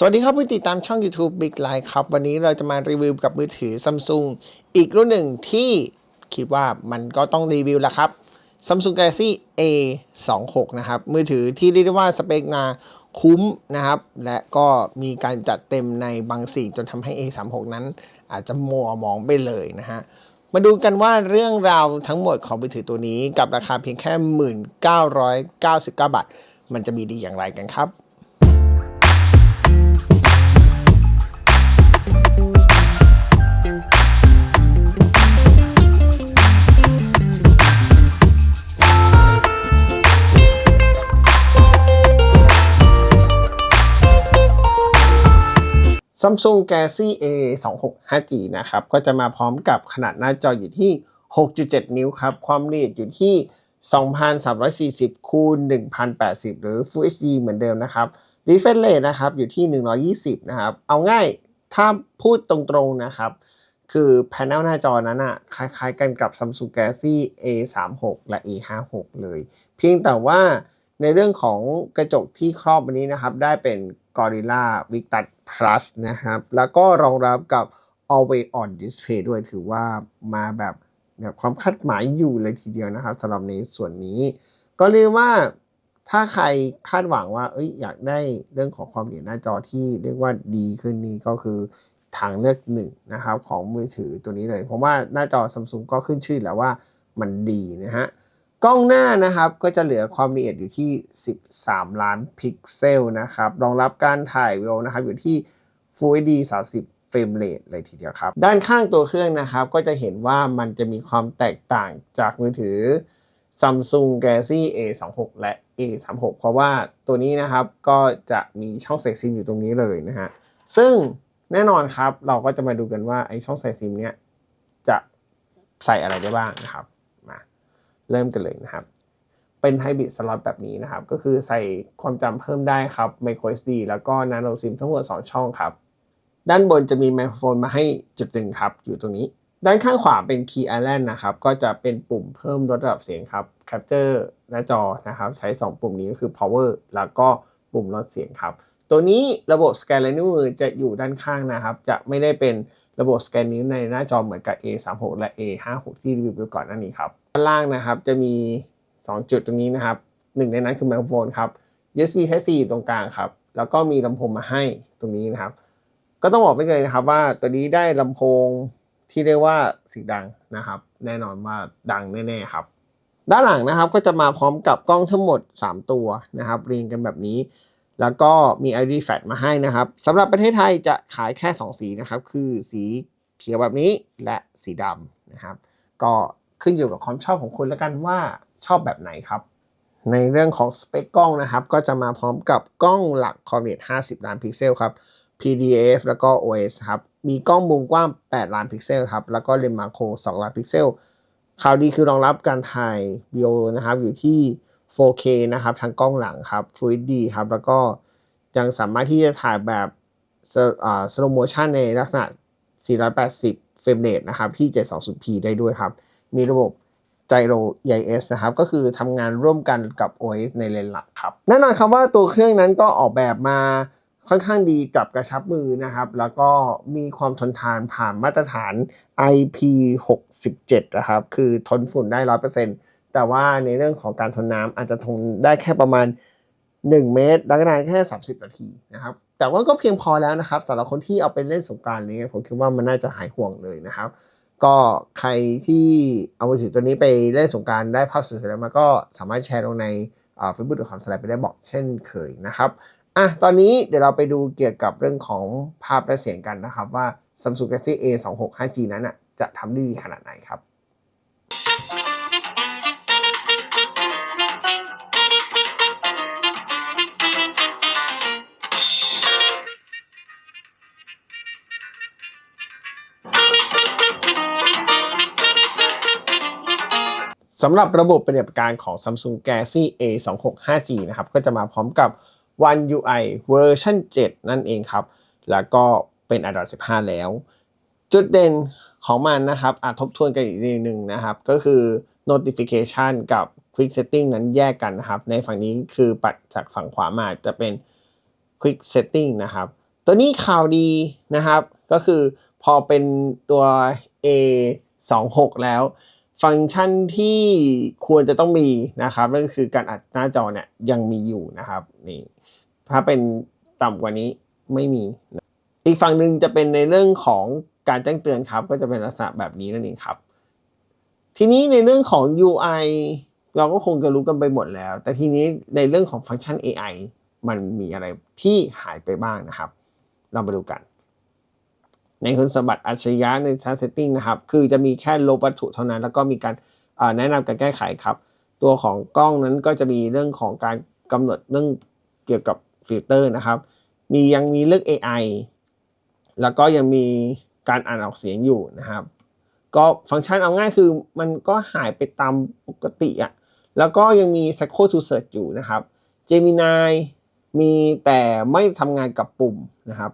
สวัสดีครับผู้ติดตามช่อง YouTube Big Line ครับ วันนี้เราจะมารีวิวกับมือถือ Samsung อีกรุ่นหนึ่งที่คิดว่ามันก็ต้องรีวิวแล้วครับ Samsung Galaxy A 2 6 นะครับ มือถือที่เรียกได้ว่าสเปคนาคุ้มนะครับ และก็มีการจัดเต็มในบางสิ่งจนทำให้ A 3 6 นั้น อาจจะมัวมองไปเลยนะฮะ มาดูกันว่าเรื่องราวทั้งหมดของมือถือตัวนี้กับราคาเพียงแค่ 1999 บาท มันจะมีดีอย่างไรกันครับ Samsung Galaxy A 2 6 5G นะครับ ก็จะมาพร้อมกับขนาดหน้าจออยู่ที่ 6.7 นิ้วครับ ความละเอียดอยู่ที่ 2,340คูณ1,080 หรือ Full HD เหมือนเดิมนะครับ Refresh Rate นะครับ อยู่ที่ 120 นะครับ เอาง่ายถ้าพูดตรงๆนะครับ คือแผงหน้าจอนั้นอะคล้ายๆกันกับ Samsung Galaxy A 3 6และ A 5 6เลย เพียงแต่ว่า ในเรื่องของกระจกที่ครอบอันนี้นะครับ ได้เป็น Gorilla Victus Plus นะครับ แล้วก็รองรับกับ Always On Display ด้วยถือว่ามาแบบแบบความคาดหมายอยู่เลยทีเดียวนะครับสำหรับในส่วนนี้ ก็เรียกว่าถ้าใครคาดหวังว่าเอ้ยอยากได้เรื่องของความละเอียดหน้าจอที่เรียกว่าดีขึ้นนี่ก็คือทางเลือกหนึ่งนะครับของมือถือตัวนี้เลย เพราะว่าหน้าจอ Samsung ก็ขึ้นชื่อแล้วว่ามันดีนะฮะ กล้องหน้านะครับก็จะเหลือความละเอียดอยู่ที่ 13 ล้านพิกเซลนะครับรองรับการถ่ายวิดีโอนะครับอยู่ที่ Full HD 30 เฟรมเรทเลยทีเดียวครับ ด้านข้างตัวเครื่องนะครับ ก็จะเห็นว่ามันจะมีความแตกต่างจากมือถือ Samsung Galaxy A26 และ A36 เพราะว่าตัวนี้นะครับก็จะมีช่องใส่ซิมอยู่ตรงนี้เลยนะฮะซึ่งแน่นอนครับเราก็จะมาดูกันว่าไอช่องใส่ซิมเนี้ยจะใส่อะไรได้บ้างนะครับ เริ่มกันเลยนะครับ เป็นไฮบริดสล็อตแบบนี้นะครับ ก็คือใส่ความจำเพิ่มได้ครับ micro SD แล้วก็ nano sim ทั้งหมด 2 ช่องครับ ด้านบนจะมีไมโครโฟนมาให้จุดหนึ่งครับ อยู่ตรงนี้ ด้านข้างขวาเป็น Key Island นะครับ ก็จะเป็นปุ่มเพิ่มลดระดับเสียงครับ Capture หน้าจอนะครับ ใช้ 2 ปุ่มนี้ก็คือ Power แล้วก็ปุ่มลดเสียงครับ ตัวนี้ระบบสแกนลายนิ้วมือจะอยู่ด้านข้างนะครับ จะไม่ได้เป็น ระบบสแกนนิ้วในหน้าจอเหมือนกับ A36 และ A56 ที่รีวิวไปก่อนหน้านี้ครับด้านล่างนะครับจะมี 2 จุดตรงนี้นะครับหนึ่งในนั้นคือไมโครโฟนครับ USB Type C ตรงกลางครับ แล้วก็มีลำโพงมาให้ตรงนี้นะครับ ก็ต้องบอกไปเลยนะครับว่าตัวนี้ได้ลำโพงที่เรียกว่าสีดังนะครับ แน่นอนว่าดังแน่ๆครับ ด้านหลังนะครับก็จะมาพร้อมกับกล้องทั้งหมด 3 ตัวนะครับเรียงกันแบบนี้ แล้วก็มี LED flash มาให้นะครับสำหรับประเทศไทยจะขายแค่ 2 สีนะครับ คือสีเขียวแบบนี้และสีดำนะครับ ก็ขึ้นอยู่กับความชอบของคุณแล้วกันว่าชอบแบบไหนครับ ในเรื่องของสเปคกล้องนะครับ ก็จะมาพร้อมกับกล้องหลักความเอียด50 ล้านพิกเซลครับ PDAF แล้วก็ OS ครับ มีกล้องมุมกว้าง 8 ล้านพิกเซลครับ แล้วก็เลนส์มาโคร 2 ล้านพิกเซล ข่าวดีคือรองรับการถ่ายวิดีโอนะครับ อยู่ที่ 4K นะครับทางกล้องหลังครับ Full HD ครับ แล้วก็ยังสามารถที่จะถ่ายแบบสโลโมชันในลักษณะ 480 เฟรมเรทนะครับที่ 720p ได้ด้วยครับ มีระบบ Gyro EIS นะครับ ก็คือทำงานร่วมกันกับ OS ในเลนหลักครับ แน่นอนครับว่าตัวเครื่องนั้นก็ออกแบบมาค่อนข้างดีจับกระชับมือนะครับ แล้วก็มีความทนทานผ่านมาตรฐาน IP67 นะครับ คือทนฝุ่นได้ 100% แต่ว่าในเรื่องของการทนน้ำอาจจะทนได้แค่ประมาณ 1 เมตร แล้วก็นานแค่ 30 นาทีนะครับ แต่ว่าก็เพียงพอแล้วนะครับสำหรับคนที่เอาไปเล่นสงการนี้ผมคิดว่ามันน่าจะหายห่วงเลยนะครับ ก็ใครที่เอามือถือตัวนี้ไปเล่นสงการได้ภาพสวยๆแล้วมาก็สามารถแชร์ลงในเฟซบุ๊กหรือความสไลด์ไปได้บอกเช่นเคยนะครับอะตอนนี้เดี๋ยวเราไปดูเกี่ยวกับเรื่องของภาพและเสียงกันนะครับว่า Samsung Galaxy A26 5G นั้นอะจะทำได้ดีขนาดไหนครับ สำหรับระบบปฏิบัติการของ Samsung Galaxy A26 5G นะครับ ก็จะมาพร้อมกับ One UI เวอร์ชัน7 นั่นเองครับ แล้วก็เป็น Android 15 แล้ว จุดเด่นของมันนะครับอาทบทวนกันอีกนิดนึงนะครับ ก็คือ notification กับ quick setting นั้นแยกกันนะครับ ในฝั่งนี้คือปัดจากฝั่งขวามาจะเป็น quick setting นะครับ ตัวนี้ข่าวดีนะครับ ก็คือพอเป็นตัว A 2 6แล้ว ฟังก์ชันที่ควรจะต้องมีนะครับนั่นก็คือการอัดหน้าจอเนี่ยยังมีอยู่นะครับนี่ถ้าเป็นต่ำกว่านี้ไม่มี อีกฝั่งหนึ่งจะเป็นในเรื่องของการแจ้งเตือนครับ ก็จะเป็นลักษณะแบบนี้นั่นเองครับ ทีนี้ในเรื่องของ UI เราก็คงจะรู้กันไปหมดแล้ว แต่ทีนี้ในเรื่องของฟังก์ชัน AI มันมีอะไรที่หายไปบ้างนะครับ เรามาดูกัน ในคุณสมบัติอัจฉริยะใน Chat Setting นะครับ คือจะมีแค่ลบวัตถุเท่านั้น แล้วก็มีการแนะนำการแก้ไขครับ ตัวของกล้องนั้นก็จะมีเรื่องของการกำหนดเรื่องเกี่ยวกับฟิลเตอร์นะครับ มียังมีเรื่อง AI แล้วก็ยังมีการอ่านออกเสียงอยู่นะครับ ก็ฟังก์ชันเอาง่ายคือมันก็หายไปตามปกติอะ่ะแล้วก็ยังมี Psycho to Search อยู่นะครับ Gemini มีแต่ไม่ทำงานกับปุ่มนะครับ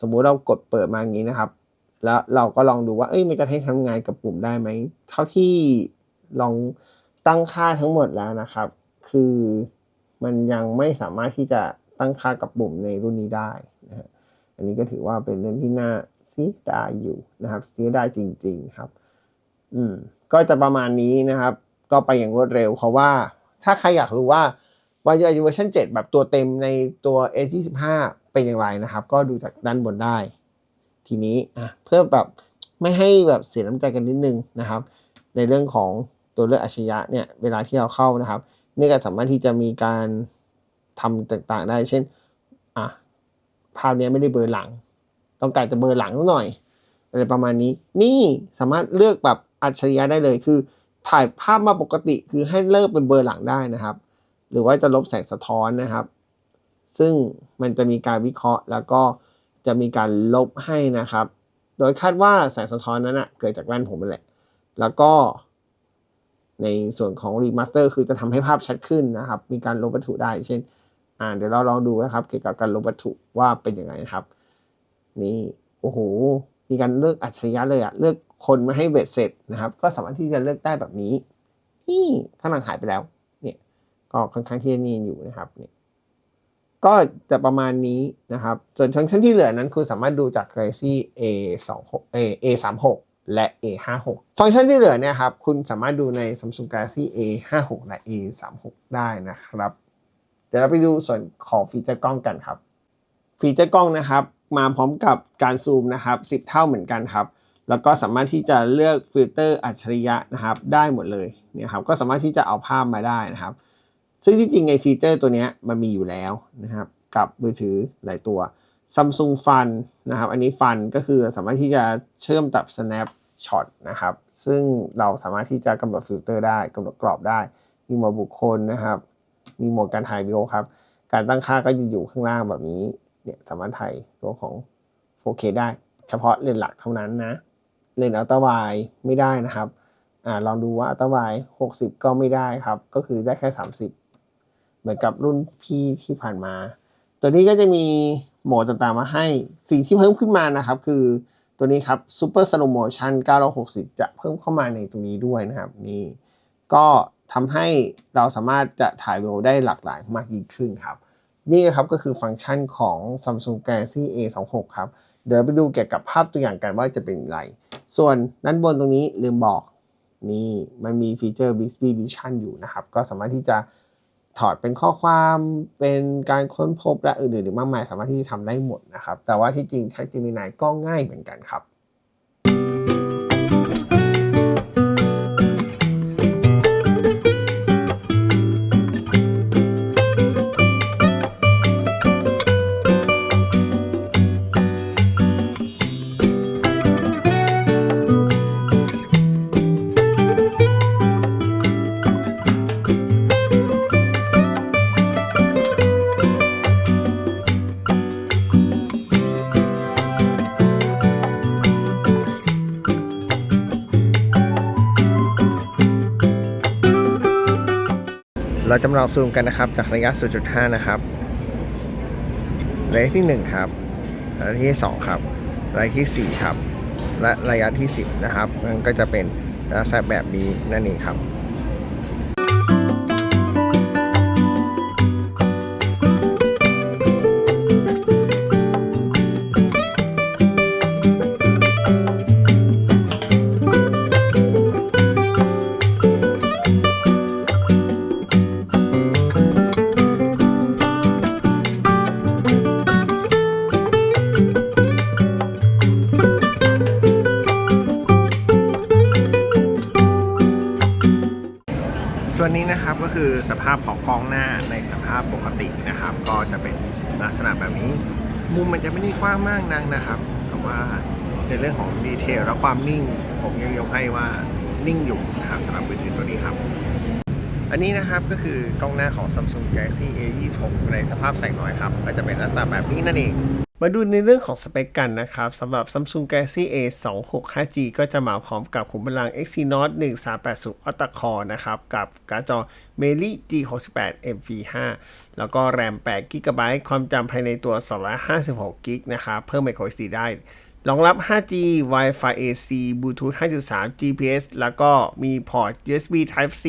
สมมุติเรากดเปิดมาอย่างนี้นะครับ แล้วเราก็ลองดูว่าเอ้ยมันจะให้ทำงานกับปุ่มได้ไหมเท่าที่ลองตั้งค่าทั้งหมดแล้วนะครับ คือมันยังไม่สามารถที่จะตั้งค่ากับปุ่มในรุ่นนี้ได้นะฮะอันนี้ก็ถือว่าเป็นเรื่องที่น่าเสียดายอยู่นะครับเสียดายจริง ๆครับ อืมก็จะประมาณนี้นะครับ ก็ไปอย่างรวดเร็วเพราะว่าถ้าใครอยากรู้ว่า y เวอร์ชัน7แบบตัวเต็มในตัว A25 เป็นอย่างไรนะครับ ก็ดูจากด้านบนได้ ทีนี้อะเพื่อแบบไม่ให้แบบเสียน้ำใจกันนิดนึงนะครับ ในเรื่องของตัวเลือกอัจฉริยะเนี่ยเวลาที่เราเข้านะครับนี่ก็สามารถที่จะมีการทำต่างๆได้ เช่นอะภาพเนี้ยไม่ได้เบลอร์หลัง ต้องการจะเบลอร์หลังหน่อยอะไรประมาณนี้ นี่สามารถเลือกแบบอัจฉริยะได้เลยคือ ถ่ายภาพมาปกติคือให้เลิกเป็นเบลอร์หลังได้นะครับ หรือว่าจะลบแสงสะท้อนนะครับ ซึ่งมันจะมีการวิเคราะห์ แล้วก็จะมีการลบให้นะครับ โดยคาดว่าแสงสะท้อนนั้นนะเกิดจากแว่นผมนั่นแหละ แล้วก็ ในส่วนของรีมาสเตอร์คือจะทำให้ภาพชัดขึ้นนะครับ มีการลบวัตถุได้ เช่น อ่าเดี๋ยวเราลองดูนะครับ เกี่ยวกับการลบวัตถุว่าเป็นยังไงนะครับ นี่โอ้โหมีการเลือกอัจฉริยะเลยอะเลือกคนมาให้เบ็ดเสร็จนะครับ ก็สามารถที่จะเลือกได้แบบนี้นี่ข้างหลังหายไปแล้ว เนี่ยก็ค่อนข้างที่จะนีนอยู่นะครับเนี่ย ก็จะประมาณนี้นะครับ ส่วนฟังก์ชันที่เหลือนั้นคุณสามารถดูจาก Galaxy A 2 6 A A 3 6และ A 5 6ฟังก์ชันที่เหลือเนี่ยครับ คุณสามารถดูใน Samsung Galaxy A 5 6และ A 3 6ได้นะครับ เดี๋ยวเราไปดูส่วนของฟีเจอร์กล้องกันครับ ฟีเจอร์กล้องนะครับ มาพร้อมกับการซูมนะครับ 10 เท่าเหมือนกันครับ แล้วก็สามารถที่จะเลือกฟิลเตอร์อัจฉริยะนะครับ ได้หมดเลยเนี่ยครับ ก็สามารถที่จะเอาภาพมาได้นะครับ ซึ่งที่จริงไอฟีเจอร์ตัวนี้มันมีอยู่แล้วนะครับ กับมือถือหลายตัว Samsung Fun นะครับ อันนี้ Fun ก็คือสามารถที่จะเชื่อมกับ Snapshot นะครับ ซึ่งเราสามารถที่จะกำหนดฟิลเตอร์ได้กำหนดกรอบได้ มีโหมดบุคคลนะครับ มีโหมดการถ่ายวิดีโอครับ การตั้งค่าก็จะอยู่ข้างล่างแบบนี้ เนี่ยสามารถถ่ายตัวของ 4K ได้ เฉพาะเลนส์หลักเท่านั้นนะ เลนส์อัลตร้าไวไม่ได้นะครับอลองดูว่าอัลตร้าไว60 ก็ไม่ได้ครับ ก็คือได้แค่ 30 มือนกับรุ่นพี่ที่ผ่านมา ตัวนี้ก็จะมีโหมดต่างๆมาให้ สิ่งที่เพิ่มขึ้นมานะครับ คือตัวนี้ครับ Super Slow Motion 960 จะเพิ่มเข้ามาในตรงนี้ด้วยนะครับนี่ก็ทำให้เราสามารถจะถ่ายวิดีโอได้หลากหลายมากยิ่งขึ้นครับ นี่ครับก็คือฟังก์ชันของ Samsung Galaxy A26 ครับ เดี๋ยวไปดูเกี่ยวกับภาพตัวอย่างกันว่าจะเป็นอย่างไร ส่วนด้านบนตรงนี้ลืมบอกนี่มันมีฟีเจอร์ Bixby Vision อยู่นะครับ ก็สามารถที่จะ ถอดเป็นข้อความเป็นการค้นพบและอื่นๆหรือมากมายสามารถที่จะทำได้หมดนะครับ แต่ว่าที่จริงใช้ Gemini ก็ง่ายเหมือนกันครับ จำลองซูมกันนะครับ จากระยะ 0.5 นะครับระยะที่ 1 ครับระยะที่ 2 ครับระยะที่ 4 ครับ และระยะที่ 10 นะครับมันก็จะเป็นลักษณะแบบนี้นั่นเองครับาพของกล้องหน้าในสภาพปกตินะครับ ก็จะเป็นลักษณะแบบนี้ มุมมันจะไม่ได้กว้างมากนักนะครับแต่ว่าในเรื่องของดีเทลและความนิ่ง ผมยังยกให้ว่านิ่งอยู่นะครับสำหรับมือถือตัวนี้ครับ อันนี้นะครับก็คือกล้องหน้าของ Samsung Galaxy A26 ในสภาพแสงน้อยครับก็จะเป็นลักษณะแบบนี้นั่นเอง มาดูในเรื่องของสเปคกันนะครับสำหรับ Samsung Galaxy A26 5G ก็จะมาพร้อมกับขุมพลัง Exynos 1380 Octa Core นะครับกับการ์ดจอ Meli G68 MV5 แล้วก็แรม8 GB ความจำภายในตัว 256 GB นะครับเพิ่ม microSD ได้รองรับ 5G Wi-Fi AC Bluetooth 5.3 GPS แล้วก็มีพอร์ต USB Type C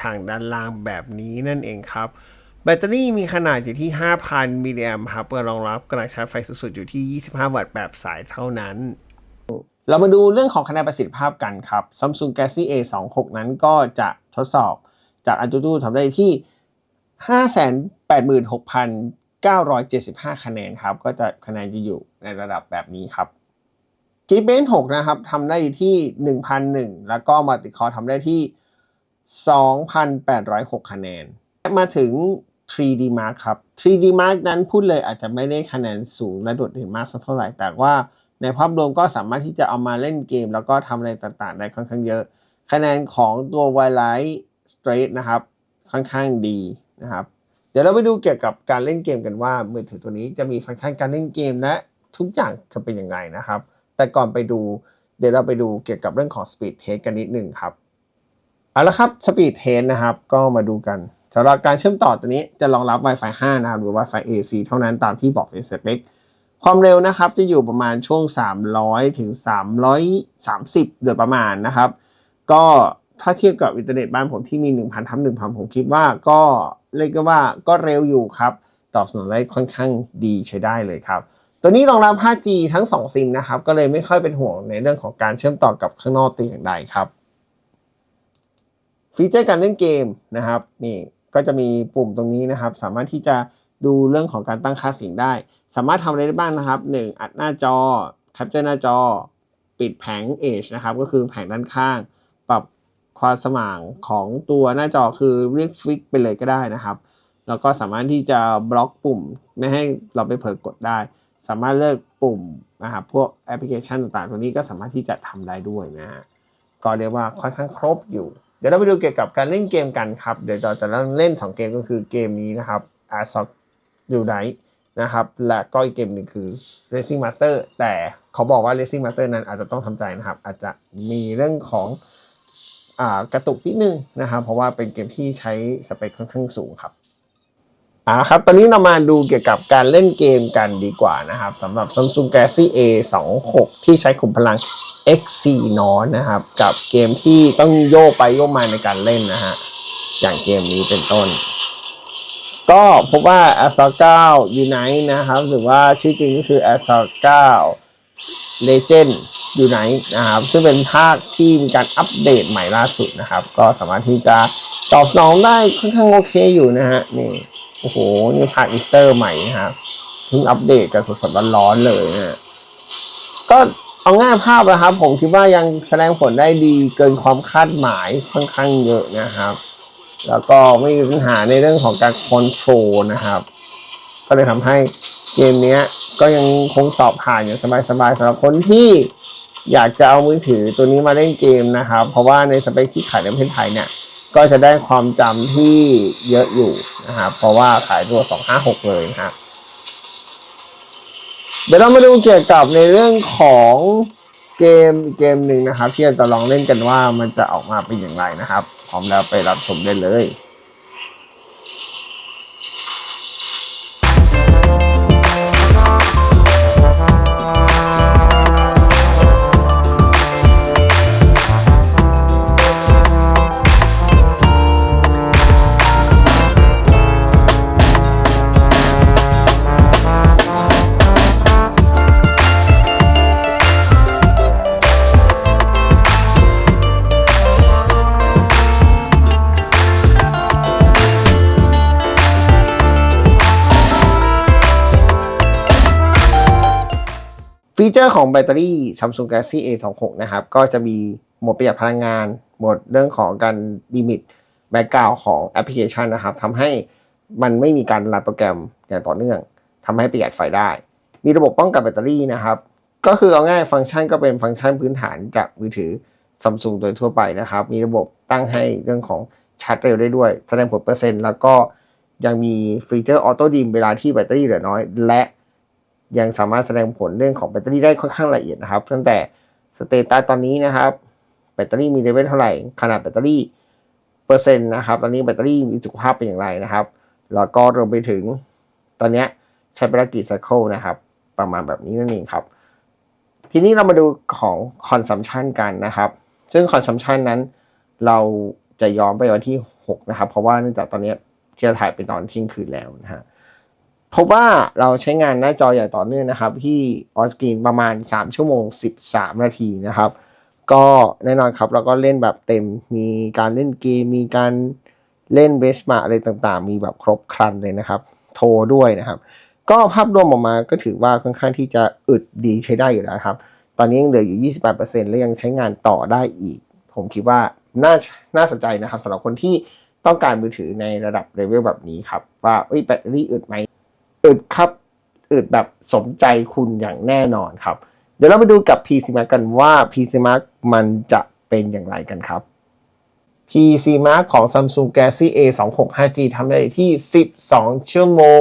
ทางด้านล่างแบบนี้นั่นเองครับ แบตเตอรี่มีขนาดอยู่ที่ 5,000 มิลลิแอมป์ครับเพื่อรองรับกำลังชาร์จไฟสูงสุดอยู่ที่ 25 วัตต์แบบสายเท่านั้น เรามาดูเรื่องของคะแนนประสิทธิภาพกันครับ Samsung Galaxy A26 นั้นก็จะทดสอบจาก AnTuTu ทำได้ที่ 586,975 คะแนนครับ ก็จะคะแนนจะอยู่ในระดับแบบนี้ครับ g e e k b e n c 6นะครับทำได้ที่ 1,001 แล้วก็ Multicore ทำได้ที่ 2,806 คะแนน มาถึง 3D Mark ครับ 3D Mark นั้นพูดเลยอาจจะไม่ได้คะแนนสูงและโดดเด่นมากสักเท่าไหร่ แต่ว่าในภาพรวมก็สามารถที่จะเอามาเล่นเกม แล้วก็ทำอะไรต่างๆ ได้ค่อนข้างเยอะ คะแนนของตัว Wildlife Straight นะครับ ค่อนข้างดีนะครับ เดี๋ยวเราไปดูเกี่ยวกับการเล่นเกมกันว่ามือถือตัวนี้จะมีฟังก์ชันการเล่นเกมและทุกอย่างจะเป็นยังไงนะครับ แต่ก่อนไปดูเดี๋ยวเราไปดูเกี่ยวกับเรื่องของ Speed Test กันนิดหนึ่งครับเอาละครับ Speed Test นะครับ ก็มาดูกัน สำหรับการเชื่อมต่อตัวนี้จะรองรับ Wi-Fi 5 นะครับหรือ Wi-Fi AC เท่านั้นตามที่บอกในสเปคความเร็วนะครับจะอยู่ประมาณช่วง 300 ถึง 330 โดยประมาณนะครับ ก็ถ้าเทียบกับอินเทอร์เน็ตบ้านผมที่มี 1,000ทับ1,000 ผมคิดว่าก็เรียกได้ว่าก็เร็วอยู่ครับ ตอบสนองได้ค่อนข้างดีใช้ได้เลยครับ ตัวนี้รองรับ 5G ทั้ง 2 ซิมนะครับ ก็เลยไม่ค่อยเป็นห่วงในเรื่องของการเชื่อมต่อกับข้างนอกแต่อย่างใดครับ ฟีเจอร์การเล่นเกมนะครับนี่ ก็จะมีปุ่มตรงนี้นะครับ สามารถที่จะดูเรื่องของการตั้งค่าเสียงได้ สามารถทำอะไรได้บ้างนะครับ 1 อัดหน้าจอแคปเจอร์หน้าจอ ปิดแผง Edge นะครับ ก็คือแผงด้านข้าง ปรับความสว่างของตัวหน้าจอคือเรียกฟิกไปเลยก็ได้นะครับ แล้วก็สามารถที่จะบล็อกปุ่มไม่ให้เราไปเผลอกดได้ สามารถเลือกปุ่มนะครับพวกแอปพลิเคชันต่างๆ ตัวนี้ก็สามารถที่จะทำได้ด้วยนะฮะก็เรียกว่าค่อนข้างครบอยู่ เดี๋ยวเราไปดูเกี่ยวกับการเล่นเกมกันครับ เดี๋ยวเราจะเล่น 2 เกมก็คือเกมนี้นะครับ a s o c u n i t e นะครับ และก็อีกเกมหนึ่งคือ Racing Master แต่เขาบอกว่า Racing Master นั้นอาจจะต้องทำใจนะครับ อาจจะมีเรื่องของอกระตุกนิดนึงนะครับ เพราะว่าเป็นเกมที่ใช้สเปคค่อนข้างสูงครับ เอาละครับ ตอนนี้เรามาดูเกี่ยวกับการเล่นเกมกันดีกว่านะครับสำหรับ Samsung Galaxy A26 ที่ใช้ขุมพลัง X4 นอนนะครับ กับเกมที่ต้องโยกไปโยกมาในการเล่นนะฮะ อย่างเกมนี้เป็นต้น ก็พบว่า a s a 9 Unite นะครับ หรือว่าชื่อจริงก็คือ a s a 9 Legend Unite นะครับ ซึ่งเป็นภาคที่มีการอัปเดตใหม่ล่าสุดนะครับ ก็สามารถที่จะตอบสนองได้ค่อนข้างโอเคอยู่นะฮะนี่ โอ้โห นี่ภาคอีสเตอร์ใหม่นะครับเพิ่งอัปเดตกันสดๆร้อนๆเลยนะก็เอาง่ายภาพนะครับ ผมคิดว่ายังแสดงผลได้ดีเกินความคาดหมายค่อนข้างเยอะนะครับ แล้วก็ไม่มีปัญหาในเรื่องของการคอนโทรลนะครับ ก็เลยทำให้เกมนี้ก็ยังคงสอบผ่านอย่างสบายๆสำหรับคนที่อยากจะเอามือถือตัวนี้มาเล่นเกมนะครับ เพราะว่าในสเปคที่ขายในประเทศไทยเนี่ย ก็จะได้ความจำที่เยอะอยู่ นะครับ เพราะว่าขายตัว256เลยนะครับเดี๋ยวเรามาดูเกี่ยวกับในเรื่องของเกมอีกเกมหนึ่งนะครับ ที่เราจะลองเล่นกันว่ามันจะออกมาเป็นอย่างไรนะครับ พร้อมแล้วไปรับชมได้เลย เจอร์ของแบตเตอรี่ Samsung Galaxy A26 นะครับ ก็จะมีโหมดประหยัดพลังงาน โหมดเรื่องของการลิมิตแบ็กกราวของแอปพลิเคชันนะครับทำให้มันไม่มีการรันโปรแกรมอย่างต่อเนื่องทำให้ประหยัดไฟได้ มีระบบป้องกันแบตเตอรี่นะครับ ก็คือเอาง่ายฟังก์ชันก็เป็นฟังก์ชันพื้นฐานจากมือถือซัมซุงโดยทั่วไปนะครับ มีระบบตั้งให้เรื่องของชาร์จเร็วได้ด้วย แสดงผลเปอร์เซ็นต์ แล้วก็ยังมีฟีเจอร์ออโต้ดิมเวลาที่แบตเตอรี่เหลือน้อย และ ยังสามารถแสดงผลเรื่องของแบตเตอรี่ได้ค่อนข้างละเอียดนะครับ ตั้งแต่สเตตัสตอนนี้นะครับแบตเตอรี่มีเลเวลเท่าไหร่ ขนาดแบตเตอรี่เปอร์เซ็นต์นะครับ ตอนนี้แบตเตอรี่มีสุขภาพเป็นอย่างไรนะครับ แล้วก็รวมไปถึงตอนนี้ใช้ไปแล้วกี่ไซเคิลนะครับ ประมาณแบบนี้นั่นเองครับ ทีนี้เรามาดูของคอนซัมชันกันนะครับ ซึ่งคอนซัมชันนั้น เราจะย้อนไปวันที่6นะครับ เพราะว่าเนื่องจากตอนนี้ที่เราถ่ายเป็นตอนเที่ยงคืนแล้วนะฮะ พบว่าเราใช้งานหน้าจออย่ต่อเนื่องนะครับ ที่ออสกรีนประมาณ 3 ชั่วโมง 13 นาทีนะครับ ก็แน่นอนครับเราก็เล่นแบบเต็มมีการเล่นเกม มีการเล่นเบสมาอะไรต่างๆ มีแบบครบครันเลยนะครับ โทรด้วยนะครับ ก็ภาพรวมออกมาก็ถือว่าค่อนข้างที่จะอึดดีใช้ได้อยู่แล้วครับ ตอนนี้ยังเหลืออยู่ 28%และยังใช้งานต่อได้อีก ผมคิดว่าน่าน่าสนใจนะครับสำหรับคนที่ต้องการมือถือในระดับเลเวลแบบนี้ครับ ว่าแบตเตอรี่อึดไหม อึดครับอึดแบบสมใจคุณอย่างแน่นอนครับ เดี๋ยวเรามาดูกับ PC Mark กันว่า PC Mark มันจะเป็นอย่างไรกันครับ PC Mark ของ Samsung Galaxy A 2 6 5G ทำได้ที่ 12 ชั่วโมง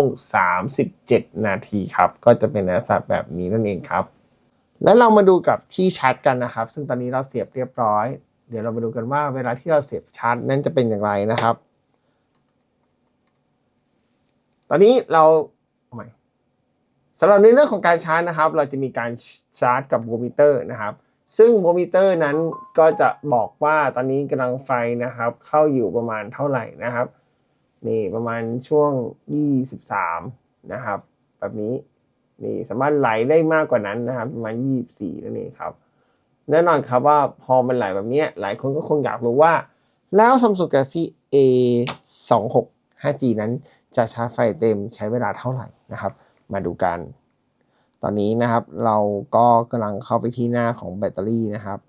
37 นาทีครับ ก็จะเป็นลักษณะแบบนี้นั่นเองครับ แล้วเรามาดูกับที่ชาร์จกันนะครับ ซึ่งตอนนี้เราเสียบเรียบร้อย เดี๋ยวเรามาดูกันว่าเวลาที่เราเสียบชาร์จนั้นจะเป็นอย่างไรนะครับ ตอนนี้เรา สำหรับในเรื่องของการชาร์จนะครับ เราจะมีการชาร์จกับโวลต์มิเตอร์นะครับ ซึ่งโวลต์มิเตอร์นั้นก็จะบอกว่าตอนนี้กำลังไฟนะครับ เข้าอยู่ประมาณเท่าไหร่นะครับนี่ประมาณช่วง 23 นะครับ แบบนี้นี่สามารถไหลได้มากกว่านั้นนะครับ ประมาณ 24 นั่นเองครับแน่นอนครับว่าพอมันไหลแบบนี้หลายคนก็คงอยากรู้ว่า แล้ว Samsung Galaxy A 2 6 5G นั้นจะชาร์จไฟเต็มใช้เวลาเท่าไหร่นะครับ มาดูกัน ตอนนี้นะครับเราก็กำลังเข้าไปที่หน้าของแบตเตอรี่นะครับ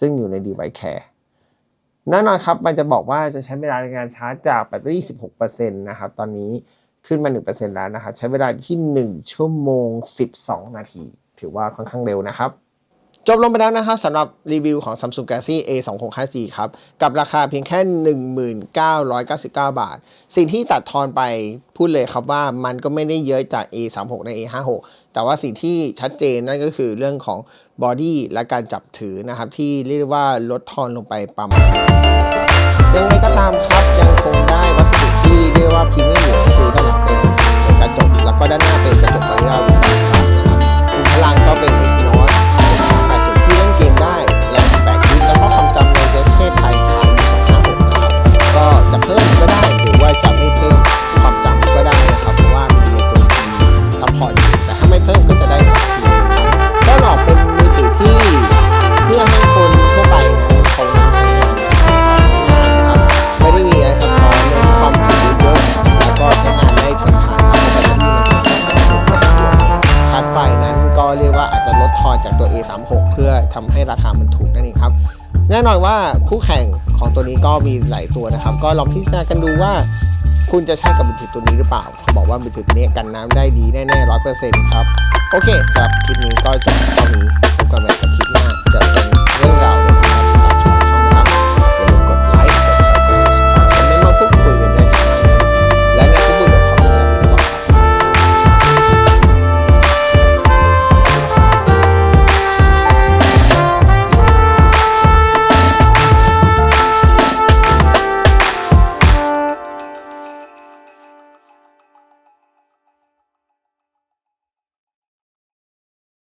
ซึ่งอยู่ใน device care แน่นอนครับมันจะบอกว่าจะใช้เวลาในการชาร์จจากแบตเตอรี่ 16%นะครับ ตอนนี้ขึ้นมา 1%แล้วนะครับ ใช้เวลาที่ 1 ชั่วโมง 12 นาที ถือว่าค่อนข้างเร็วนะครับ จบลงไปแล้วนะครับสำหรับรีวิวของ Samsung Galaxy A 2 6 5G ครับ กับราคาเพียงแค่ 1999 บาท สิ่งที่ตัดทอนไปพูดเลยครับว่ามันก็ไม่ได้เยอะจาก A 3 6ใน A 5 6แต่ว่าสิ่งที่ชัดเจนนั่นก็คือเรื่องของบอดี้และการจับถือนะครับ ที่เรียกว่าลดทอนลงไปประมาณยังไงก็ตามครับยังคงได้วัสดุที่เรียกว่าพรีเมียมอยู่คือด้านหลังเป็นกระจกแล้วก็ด้านหน้าเป็นกระจกบาริเออร์วิพลัสนะครับพลังก็เป็น องพิจารณากันดูว่า คุณจะใช้กับมือถือตัวนี้หรือเปล่าเขาบอกว่ามือถือตัวนี้กันน้ำได้ดีแน่ๆร้อยเปอร์เซ็นต์ครับ โอเคสำหรับคลิปนี้ก็จะเท่านี้พบกันใหม่กับคลิปหน้าจะเป็นเรื่องราว